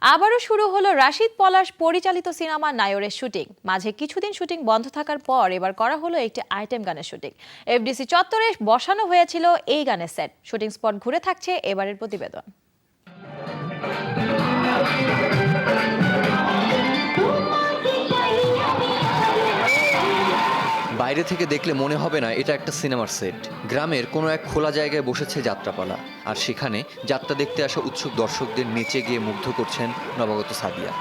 আবারও শুরু হলো রাশিদ পলাশ পরিচালিত সিনেমা নায়রের শুটিং। মাঝে কিছুদিন শুটিং বন্ধ থাকার পর এবার করা হলো একটি আইটেম গানের শুটিং। এফডিসি চত্বরে বসানো হয়েছিল এই গানের সেট। শুটিং স্পট ঘুরে থাকছে এবারের প্রতিবেদন। বাইরে থেকে দেখলে মনে হবে না এটা একটা সিনেমার সেট। গ্রামের কোনো এক খোলা জায়গায় বসেছে যাত্রাপালা। আর সেখানে যাত্রা দেখতে আসা উৎসুক দর্শকদের নেচে গিয়ে মুগ্ধ করছেন নবাগত সাদিয়া।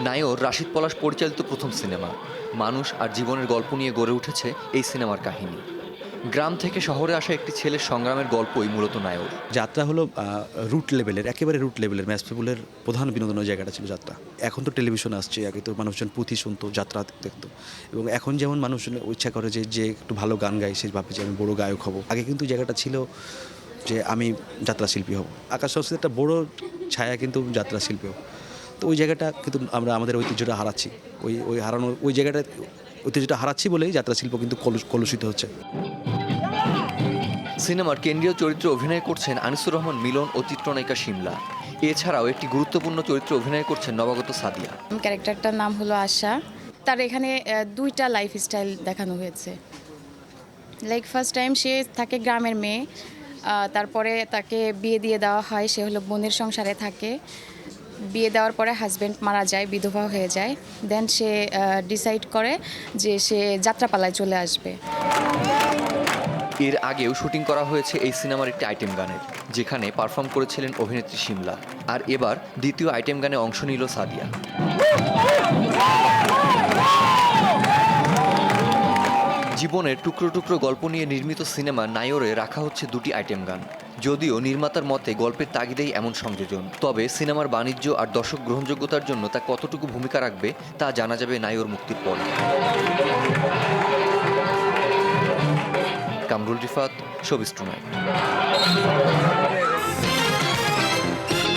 নায়র রাশিদ পলাশ পরিচালিত প্রথম সিনেমা। মানুষ আর জীবনের গল্প নিয়ে গড়ে উঠেছে এই সিনেমার কাহিনী। গ্রাম থেকে শহরে আসা একটি ছেলের সংগ্রামের গল্পই মূলত নায়ক। যাত্রা হলো রুট লেভেলের একেবারে রুট লেভেলের ম্যাচ পিপুলের প্রধান বিনোদনের জায়গাটা ছিল যাত্রা। এখন তো টেলিভিশন আসছে, আগে তো মানুষজন পুঁথি শুনতো, যাত্রা দেখতো। এবং এখন যেমন মানুষজন ইচ্ছা করে যে যে একটু ভালো গান গায় সে ভাবে যে আমি বড় গায়ক হব। আগে কিন্তু জায়গাটা ছিল যে, আমি যাত্রা শিল্পী হব। আকাশ সংস্কৃতির একটা বড় ছায়া কিন্তু যাত্রা শিল্পী হব। তো ওই জায়গাটা কিন্তু আমরা আমাদের ঐতিহ্যটা হারাচ্ছি। ওই ওই হারানো ওই জায়গাটা ঐতিহ্যটা হারাচ্ছি বলেই যাত্রা শিল্প কিন্তু কলুষ- কলুষিত হচ্ছে। সিনেমার কেন্দ্রীয় চরিত্রে অভিনয় করছেন আনিসুর রহমান মিলন ও চিত্রনায়িকা শিমলা। এছাড়াও একটি গুরুত্বপূর্ণ চরিত্রে অভিনয় করছেন নবাগত সাদিয়া। ক্যারেক্টারটার নাম হলো আশা। তার এখানে দুইটা লাইফ স্টাইল দেখানো হয়েছে। লাইক ফার্স্ট টাইম সে থাকে গ্রামের মেয়ে তারপরে তাকে বিয়ে দিয়ে দেওয়া হয়, সে হলো বোনের সংসারে থাকে। বিয়ে দেওয়ার পরে হাজব্যান্ড মারা যায়, বিধবা হয়ে যায়। দেন সে ডিসাইড করে যে সে যাত্রাপালায় চলে আসবে। এর আগেও শুটিং করা হয়েছে এই সিনেমার একটি আইটেম গানের, যেখানে পারফর্ম করেছিলেন অভিনেত্রী শিমলা আর এবার দ্বিতীয় আইটেম গানে অংশ নিল সাদিয়া। জীবনের টুকরো টুকরো গল্প নিয়ে নির্মিত সিনেমা নায়রে রাখা হচ্ছে দুটি আইটেম গান। যদিও নির্মাতার মতে গল্পের তাগিদেই এমন সংযোজন, তবে সিনেমার বাণিজ্য আর দর্শক গ্রহণযোগ্যতার জন্য তা কতটুকু ভূমিকা রাখবে তা জানা যাবে নায়র মুক্তির পর। Kamrul Rifat showbiz tonight.